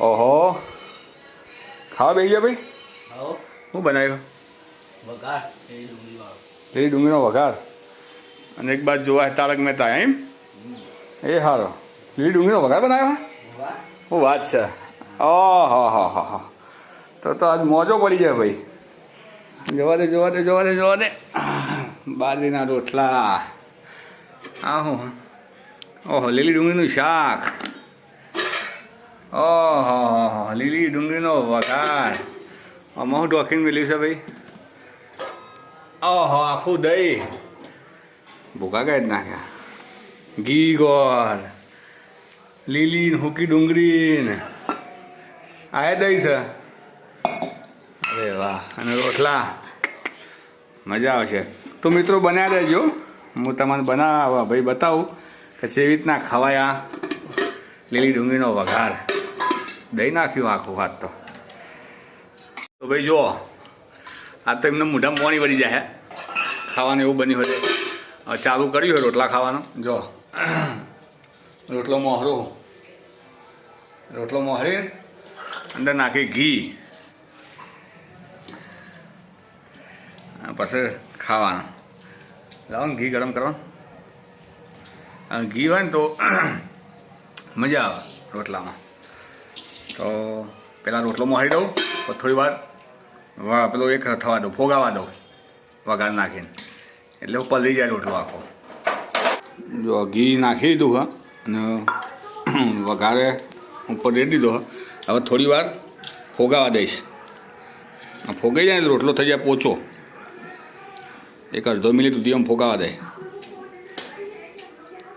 ઓહો. ખાવા બેસી ગયા ભાઈ? શું બનાવ્યું? વઘાર એ લીલી ડુંગળીનો વઘાર. અને એક બાજુ જોવા તારક મહેતા એમ? એ સારો લીલી ડુંગળીનો વઘાર બનાવ્યો હું? વાત છે? ઓહો હો હો હો. તો તો આજ મોજો પડી જાય ભાઈ. જોવા દે જોવા દે જોવા દે જોવા દે. બાજરીના રોટલા. આ હું ઓહો લીલી ડુંગળીનું શાક. ઓહો, લીલી ડુંગળીનો વઘાર. આમાં હું ડોકીને મેળવ્યું છે ભાઈ. ઓહો, આખું દહીં. ભૂકા કાઢી નાખ્યા. ઘી ગોળ. લીલી હુકી ડુંગળી ને આ દહીં છે. અરે વાહ, અને રોટલા. મજા આવશે. તો મિત્રો બનાવી દેજો. હું તમને બનાવવા, ભાઈ બતાવું કે કેવી રીતના ખવાયા લીલી ડુંગળીનો વઘાર. દહીં નાખ્યું આખું હાથ તો. તો ભાઈ જુઓ, આ તો એમને મોઢામાં પાણી વળી જાય ખાવાનું એવું બન્યું હોય ચાલુ કર્યું હોય રોટલા ખાવાનું. જો રોટલો મોહરો. રોટલો મોહરી અંદર નાખી ઘી. પછી ખાવાનું. લાવો ઘી ગરમ કરવાનું ઘી હોય ને તો મજા આવે રોટલામાં. તો પહેલાં રોટલો મોહારી દઉં, પછી થોડી વાર પેલો એક થવા દઉં ફોગાવા દઉં, વઘાર નાખીને. એટલે ઉપર લઈ જાય રોટલો આખો. જો ઘી નાખી દીધું હા, અને વઘારે ઉપર દઈ દીધો હા. હવે થોડી વાર ફોગાવા દઈશ. ફોગાઈ જાય રોટલો થઈ જાય પોચો. એક અડધો મિનિટ સુધી આમ ફોગાવા દે.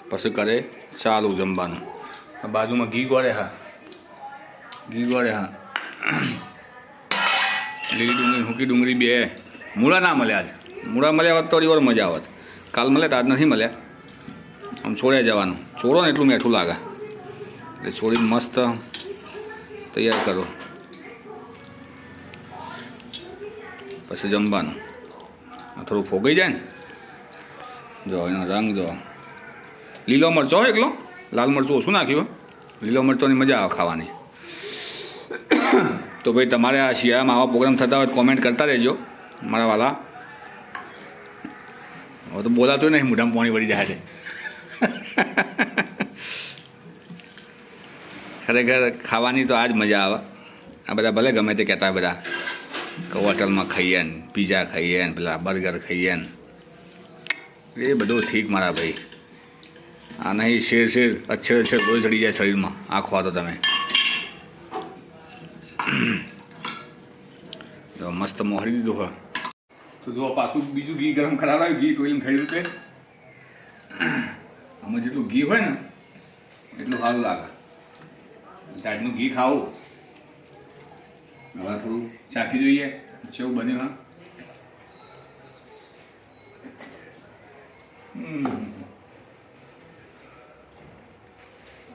પછી કરે ચાલુ જમવાનું. બાજુમાં ઘી ગોળે હા. ઘી હા. લીલી ડુંગળી સૂકી ડુંગળી બે. મૂળા ના મળ્યા આજ. મૂળા મળ્યા હોત તો વાર મજા આવત. કાલ મળે તો આજ નથી મળ્યા. આમ છોડ્યા જવાનું. છોડો ને એટલું મીઠું લાગે. એટલે છોડીને મસ્ત તૈયાર કરો. પછી જમવાનું. થોડું ફોગાઈ જાય ને. જો, એનો રંગ જો. લીલો મરચો એકલો? લાલ મરચું ઓછું નાખ્યું લીલો મરચોની મજા આવે ખાવાની. તો ભાઈ તમારે આ શિયાળામાં આવા પ્રોગ્રામ થતા હોય કોમેન્ટ કરતા રહેજો મારા વાલા. હવે તો બોલાતું નહીં, મોઢામાં પાણી વળી જાય છે. ખરેખર ખાવાની તો આ જ મજા આવે. આ બધા ભલે ગમે તે કહેતા બધા. કે હોટલમાં ખાઈએ ને પીઝા ખાઈએ ને, પેલા બર્ગર ખાઈએ ને. એ બધું ઠીક મારા ભાઈ. આ નહીં શેર શેર અચ્છર અચ્છર બોલ ચડી જાય શરીરમાં, આંખો તો તમે. તો મસ્ત મોહરી દીધું હોય તો જો પાછું બીજું ઘી ગરમ કરાવાયું ઘી ટોઈલ થઈ રીતે આમાં જેટલું ઘી હોય ને, એટલું સારું લાગે. ટાઈટનું ઘી ખાવું. હવે થોડું ચાખી જોઈએ જેવું બન્યું હા.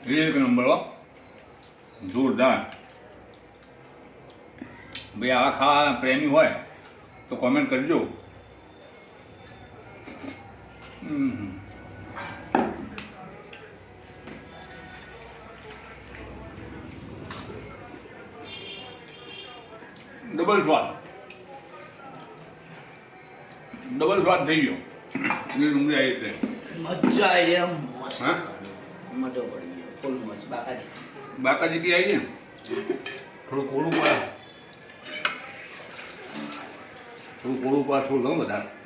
એક નંબર જોરદાર. ભાઈ આવા ખાવા પ્રેમી હોય તો કોમેન્ટ કરજો. હમ. ડબલ સ્વાદ ડબલ સ્વાદ થઈ ગયો. એટલે ડુંગળી આવી એટલે મજા આવી એમ મસ્ત? મજો પડી ગયો ફૂલ મજા. બાકાજી. બાકાજી કી આવી ને થોડું કોળું પડે. થોડું કોળું પડે થોડું લઉં બધા